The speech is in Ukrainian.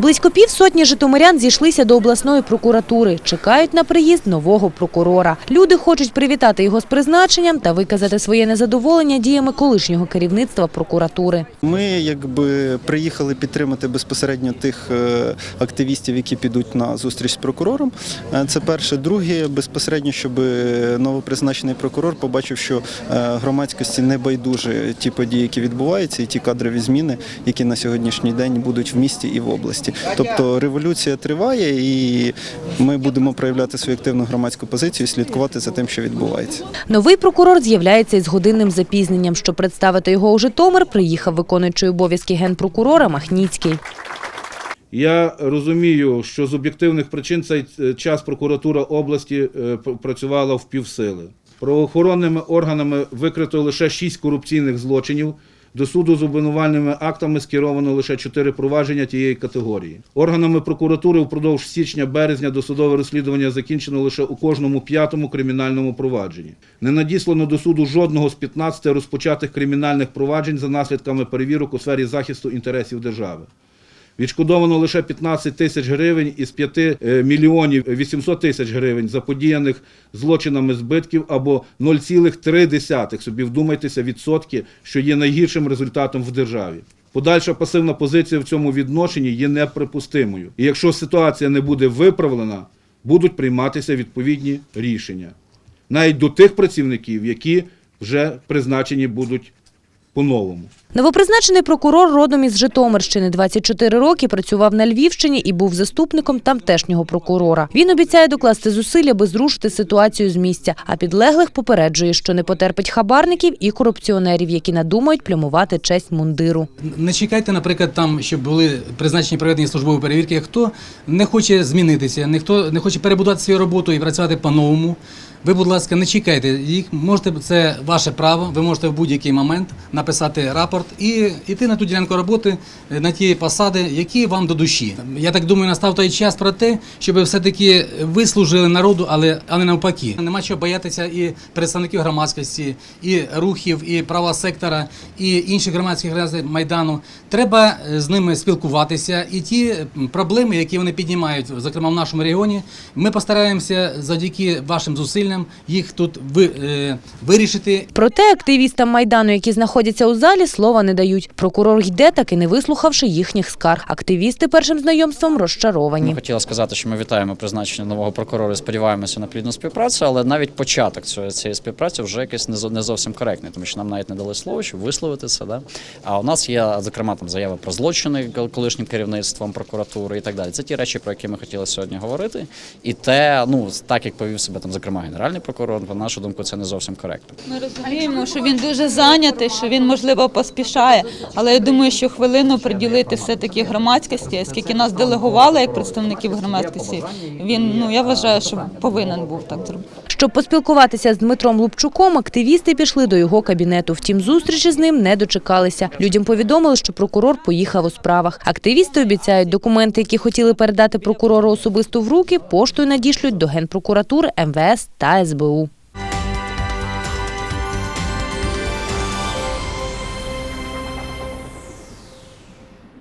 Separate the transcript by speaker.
Speaker 1: Близько півсотні житомирян зійшлися до обласної прокуратури. Чекають на приїзд нового прокурора. Люди хочуть привітати його з призначенням та виказати своє незадоволення діями колишнього керівництва прокуратури.
Speaker 2: Ми якби приїхали підтримати безпосередньо тих е, активістів, які підуть на зустріч з прокурором. Е, Це перше. Друге, безпосередньо, щоб новопризначений прокурор побачив, що е, громадськості не байдуже ті події, які відбуваються, і ті кадрові зміни, які на сьогоднішній день будуть в місті і в області. Тобто революція триває, і ми будемо проявляти свою активну громадську позицію і слідкувати за тим, що відбувається.
Speaker 1: Новий прокурор з'являється із годинним запізненням. Щоб представити його у Житомир, приїхав виконуючий обов'язки генпрокурора Махніцький.
Speaker 3: Я розумію, що з об'єктивних причин цей е, час прокуратура області е, працювала в півсили. Правоохоронними органами викрито лише шість корупційних злочинів. До суду з обвинувальними актами скеровано лише чотири провадження тієї категорії. Органами прокуратури впродовж січня-березня досудове розслідування закінчено лише у кожному п'ятому кримінальному провадженні. Не надіслано до суду жодного з 15 розпочатих кримінальних проваджень за наслідками перевірок у сфері захисту інтересів держави. Відшкодовано лише 15 тисяч гривень із 5 е, мільйонів 800 тисяч гривень заподіяних злочинами збитків або 0,3, собі вдумайтеся, відсотки, що є найгіршим результатом в державі. Подальша пасивна позиція в цьому відношенні є неприпустимою. І якщо ситуація не буде виправлена, будуть прийматися відповідні рішення. Навіть до тих працівників, які вже призначені будуть по-новому.
Speaker 1: Новопризначений прокурор родом із Житомирщини. 24 роки працював на Львівщині і був заступником тамтешнього прокурора. Він обіцяє докласти зусиль, аби зрушити ситуацію з місця, а підлеглих попереджує, що не потерпить хабарників і корупціонерів, які надумають плюмувати честь мундиру.
Speaker 4: Не чекайте, наприклад, там, щоб були призначені проведені службові перевірки. Хто не хоче змінитися, ніхто не хоче перебудувати свою роботу і працювати по-новому. Ви, будь ласка, не чекайте їх. Можете це ваше право. Ви можете в будь-який момент написати рапорт і йти на ту ділянку роботи, е, на ті посади, які вам до душі. Я так думаю, настав той час про те, щоб все-таки ви служили народу, але а не навпаки. Нема чого боятися і представників громадськості, і рухів, і права сектора, і інших громадських організацій майдану. Треба е, з ними спілкуватися. І ті проблеми, які вони піднімають, зокрема в нашому регіоні, ми постараємося завдяки вашим зусиллям їх тут е, вирішити
Speaker 1: Проте активістам майдану, які знаходяться у залі, слова не дають. Прокурор йде, так і не вислухавши їхніх скарг. Активісти першим знайомством розчаровані.
Speaker 5: Ми хотіли сказати, що ми вітаємо призначення нового прокурора і сподіваємося на плідну співпрацю, але навіть початок цієї, цієї співпраці вже якийсь не, зо- зовсім коректний, тому що нам навіть не дали слово, щоб висловити це. Да? А у нас є, зокрема, там заява про злочини колишнім керівництвом прокуратури і так далі. Це ті речі, про які ми хотіли сьогодні говорити. І те, ну так як повів себе там, зокрема, генеральний прокурор, на нашу думку, це не зовсім коректно.
Speaker 6: Ми розуміємо, що він дуже зайнятий, що він можливо поспішає. Але я думаю, що хвилину приділити все таки громадськості, оскільки нас делегували як представників громадськості. Він ну я вважаю, що повинен був так зробити.
Speaker 1: Щоб поспілкуватися з Дмитром Лупчуком, активісти пішли до його кабінету. Втім, зустрічі з ним не дочекалися. Людям повідомили, що прокурор поїхав у справах. Активісти обіцяють, документи, які хотіли передати прокурору особисто в руки, поштою надішлють до Генпрокуратури, МВС та PKS był